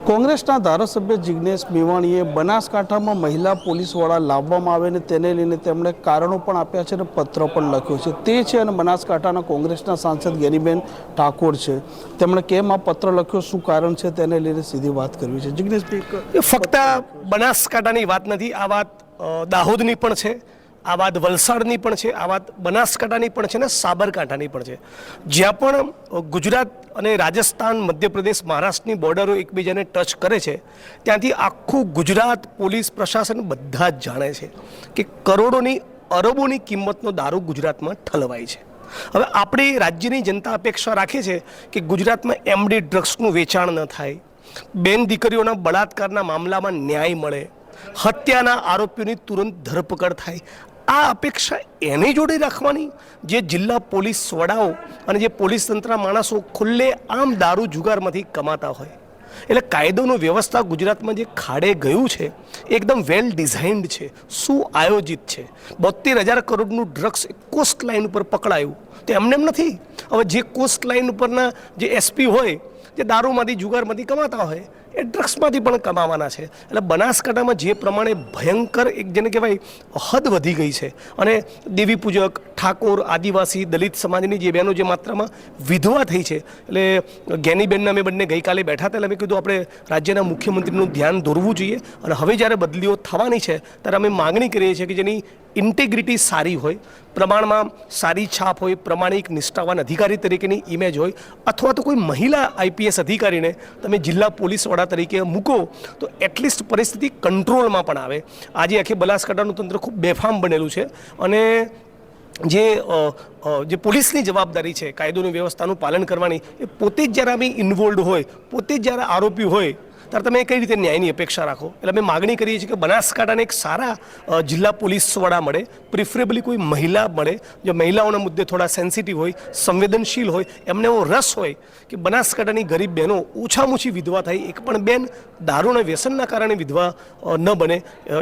કોંગ્રેસના ધારાસભ્ય જિજ્ઞેશ મેવાણીએ બનાસકાંઠામાં મહિલા પોલીસવાળા લાવવામાં આવે ને તેને લઈને તેમણે કારણો પણ આપ્યા છે અને પત્ર પણ લખ્યો છે. તે છે અને બનાસકાંઠાના કોંગ્રેસના સાંસદ ગેનીબેન ઠાકોર છે. તેમણે કેમ આ પત્ર લખ્યો, શું કારણ છે તેને લઈને સીધી વાત કરવી છે. જિજ્ઞેશભાઈ ફક્ત બનાસકાંઠાની વાત નથી, આ વાત દાહોદની પણ છે. આ વાત વલસાડની પણ છે, આ વાત બનાસકાંઠાની પણ છે ને સાબરકાંઠાની પણ છે. જ્યાં પણ ગુજરાત અને રાજસ્થાન, મધ્યપ્રદેશ, મહારાષ્ટ્રની બોર્ડરો એકબીજાને ટચ કરે છે, ત્યાંથી આખું ગુજરાત પોલીસ પ્રશાસન બધા જ જાણે છે કે કરોડોની, અરબોની કિંમતનો દારૂ ગુજરાતમાં ઠલવાય છે. હવે આપણી રાજ્યની જનતા અપેક્ષા રાખે છે કે ગુજરાતમાં એમડી ડ્રગ્સનું વેચાણ ન થાય, બેન દીકરીઓના બળાત્કારના મામલામાં ન્યાય મળે, હત્યાના આરોપીઓની તુરંત ધરપકડ થાય આ અપેક્ષા એની જોડે રાખવાની? જે જિલ્લા પોલીસ વડાઓ અને જે પોલીસ તંત્રના માણસો ખુલ્લે આમ દારૂ જુગારમાંથી કમાતા હોય. એટલે કાયદોનું વ્યવસ્થા ગુજરાતમાં જે ખાડે ગયું છે, એકદમ વેલ ડિઝાઇન્ડ છે, સુઆયોજિત છે. બોતેર હજાર કરોડનું ડ્રગ્સ કોસ્ટ લાઇન ઉપર પકડાયું. તો એમને એમ નથી? હવે જે કોસ્ટ લાઇન ઉપરના જે એસપી હોય, જે દારૂમાંથી જુગારમાંથી કમાતા હોય એ ડ્રગ્સમાંથી પણ કમાવાના છે. એટલે બનાસકાંઠામાં જે પ્રમાણે ભયંકર એક જેને કહેવાય હદ વધી ગઈ છે અને દેવી પૂજક, ઠાકોર, આદિવાસી, દલિત સમાજની જે બહેનો જે માત્રામાં વિધવા થઈ છે, એટલે જ્ઞાનીબેનને અમે બંને ગઈકાલે બેઠા હતા, એટલે અમે કીધું આપણે રાજ્યના મુખ્યમંત્રીનું ધ્યાન દોરવું જોઈએ અને હવે જ્યારે બદલીઓ થવાની છે, ત્યારે અમે માગણી કરીએ છીએ કે જેની ઇન્ટેગ્રિટી સારી હોય, પ્રમાણમાં સારી છાપ હોય, પ્રમાણિક નિષ્ઠાવાન અધિકારી તરીકેની ઇમેજ હોય, અથવા તો કોઈ મહિલા આઈપીએસ અધિકારીને તમે જિલ્લા પોલીસ વડા તરીકે મૂકો, તો એટલીસ્ટ પરિસ્થિતિ કંટ્રોલમાં પણ આવે. આજે આખી બનાસકાંઠાનું તંત્ર ખૂબ બેફામ બનેલું છે અને જે જે પોલીસની જવાબદારી છે, કાયદોની વ્યવસ્થાનું પાલન કરવાની, એ પોતે જ જ્યારે અમે ઇન્વોલ્વ હોય, પોતે જ જ્યારે આરોપી હોય ત્યારે તમે કઈ રીતે ન્યાયની અપેક્ષા રાખો? એટલે અમે માગણી કરીએ છીએ કે બનાસકાંઠાને એક સારા જિલ્લા પોલીસ વડા મળે. પ્રિફરેબલી કોઈ મહિલા મળે જે મહિલાઓના મુદ્દે થોડા સેન્સિટિવ હોય સંવેદનશીલ હોય એમને એવો રસ હોય કે બનાસકાંઠાની ગરીબ બહેનો ઓછામાં ઓછી વિધવા થાય એક પણ બેન દારૂના વ્યસનના કારણે વિધવા ન બને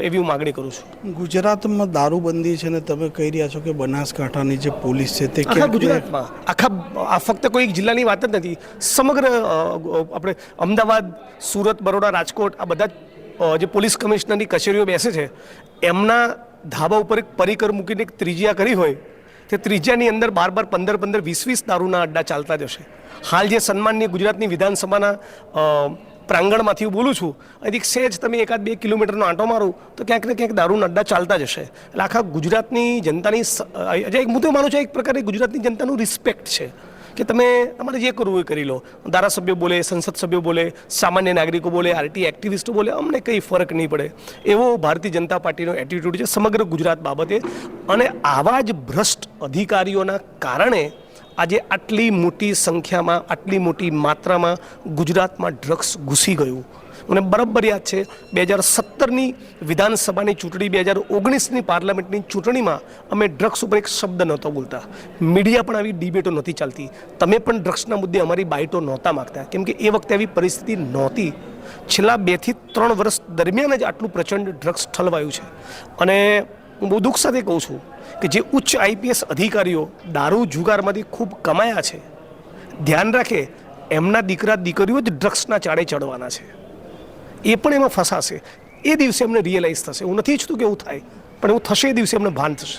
એવી હું માગણી કરું છું. ગુજરાતમાં દારૂબંધી છે ને તમે કહી રહ્યા છો કે બનાસકાંઠાની જે પોલીસ છે તે ગુજરાતમાં આખા આ ફક્ત કોઈ જિલ્લાની વાત જ નથી. સમગ્ર આપણે અમદાવાદ સુરત બરોડા રાજકોટ આ બધા જ, પોલીસ કમિશનરની કચેરીઓ બેસે છે એમના ધાબા ઉપર એક પરિકર મૂકીને એક ત્રિજ્યા કરી હોય તે ત્રિજ્યાની અંદર બાર બાર પંદર પંદર વીસ વીસ દારૂના અડ્ડા ચાલતા જશે. હાલ જે સન્માનની ગુજરાતની વિધાનસભાના પ્રાંગણમાંથી હું બોલું છું અહીંથી સહેજ તમે એકાદ બે કિલોમીટરનો આંટો મારો તો ક્યાંક ને ક્યાંક દારૂના અડ્ડા ચાલતા જશે. એટલે આખા ગુજરાતની જનતાની એક હું તો માનું છું એક પ્રકારે ગુજરાતની જનતાનું રિસ્પેક્ટ છે. કે તમે તમારે જે કરવું એ કરી લો. ધારાસભ્યો બોલે, સંસદ સભ્યો બોલે, સામાન્ય નાગરિકો બોલે, આરટી એક્ટિવિસ્ટો બોલે, અમને કંઈ ફરક નહીં પડે. એવો ભારતીય જનતા પાર્ટીનો એટીટ્યૂડ છે સમગ્ર ગુજરાત બાબતે. અને આવા જ ભ્રષ્ટ અધિકારીઓના કારણે આજે આટલી મોટી સંખ્યામાં, આટલી મોટી માત્રામાં ગુજરાતમાં ડ્રગ્સ ઘૂસી ગયું. મને બરાબર યાદ છે, બે હજાર સત્તરની વિધાનસભાની ચૂંટણી, બે હજાર ઓગણીસની પાર્લામેન્ટની ચૂંટણીમાં અમે ડ્રગ્સ ઉપર એક શબ્દ નહોતો બોલતા. મીડિયા પણ આવી ડિબેટો નહોતી ચાલતી. તમે પણ ડ્રગ્સના મુદ્દે અમારી બાઇટો નહોતા માગતા. કેમ કે એ વખતે આવી પરિસ્થિતિ નહોતી. છેલ્લા બેથી ત્રણ વર્ષ દરમિયાન જ આટલું પ્રચંડ ડ્રગ્સ ઠલવાયું છે. અને હું બહુ દુઃખ સાથે કહું છું કે જે ઉચ્ચ આઈપીએસ અધિકારીઓ દારૂ જુગારમાંથી ખૂબ કમાયા છે, ધ્યાન રાખે, એમના દીકરા દીકરીઓ જ ડ્રગ્સના ચાળે ચડવાના છે. એ પણ એમાં ફસાશે. એ દિવસે એમને રિયલાઇઝ થશે. હું નથી ઈચ્છતું કે એવું થાય પણ એવું થશે એ દિવસે એમને ભાન થશે.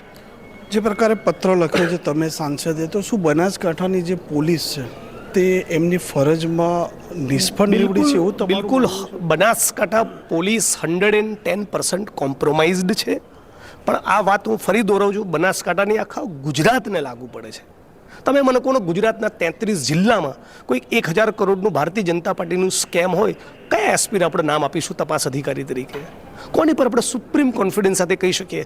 જે પ્રકારે પત્ર લખ્યો છે તમે સાંસદે તો શું બનાસકાંઠાની જે પોલીસ છે તે એમની ફરજમાં નિષ્ફળ નીવડી છે એવું બિલકુલ Banaskantha police hundred and ten percent compromised છે. પણ આ વાત હું ફરી દોરાવું છું. બનાસકાંઠાની આખા ગુજરાતને લાગુ પડે છે. તમે મને કોનો ગુજરાતના તેત્રીસ જિલ્લામાં કોઈ એક હજાર કરોડનું ભારતીય જનતા પાર્ટીનું સ્કેમ હોય, કયા એસપીને આપણે નામ આપીશું તપાસ અધિકારી તરીકે? કોની પર આપણે સુપ્રીમ કોન્ફિડન્સ સાથે કહી શકીએ?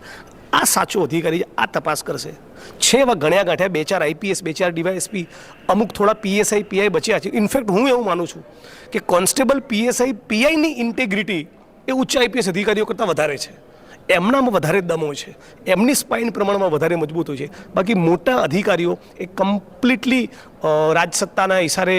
આ સાચો અધિકારી આ તપાસ કરશે. છે એવા ગણ્યા ગાંઠ્યા બે ચાર આઈપીએસ બે ચાર ડીવાયએસપી અમુક થોડા પીએસઆઈ પીઆઈ બચ્યા છે. ઇનફેક્ટ હું એવું માનું છું કે કોન્સ્ટેબલ પીએસઆઈ પીઆઈની ઇન્ટેગ્રિટી એ ઉચ્ચ આઈપીએસ અધિકારીઓ કરતાં વધારે છે. એમનામાં વધારે દમો છે. એમની સ્પાઇન પ્રમાણમાં વધારે મજબૂત હોય છે. બાકી મોટા અધિકારીઓ એ કમ્પ્લીટલી રાજસત્તાના ઇશારે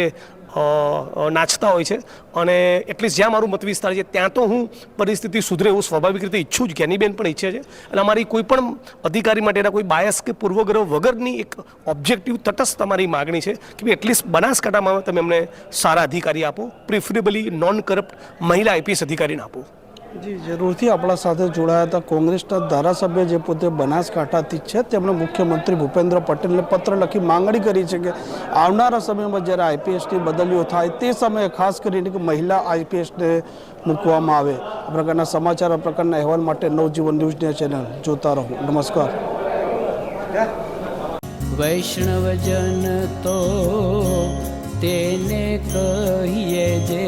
નાચતા હોય છે. અને એટલીસ્ટ જ્યાં મારું મત વિસ્તાર છે, ત્યાં તો હું પરિસ્થિતિ સુધરે એવું સ્વાભાવિક રીતે ઈચ્છું જ જ્ઞાનીબેન પણ ઈચ્છે છે. અને અમારી કોઈ પણ અધિકારી માટેના કોઈ બાયસ કે પૂર્વગ્રહ વગરની એક ઓબ્જેક્ટિવ તટસ્થ અમારી માગણી છે કે એટલીસ્ટ બનાસકાંઠામાં તમે અમને સારા અધિકારી આપો પ્રિફરેબલી નોન કરપ્ટ મહિલા આઈપીએસ અધિકારીને આપો. જી, જરૂરથી આપણા સાથે જોડાયા હતા. કોંગ્રેસના ધારાસભ્ય જે પોતે બનાસકાંઠાથી છે, તેમણે મુખ્યમંત્રી ભૂપેન્દ્ર પટેલને પત્ર લખી માંગણી કરી છે કે આવનારા સમયમાં જ્યારે આઈપીએસની બદલીઓ થાય તે સમયે ખાસ કરીને કે મહિલા આઈપીએસને મૂકવામાં આવે. આ પ્રકારના સમાચાર, આ પ્રકારના અહેવાલ માટે નવજીવન ન્યૂઝને ચેનલ જોતા રહો. નમસ્કાર. વૈષ્ણવજન તો તેને કહીએ જે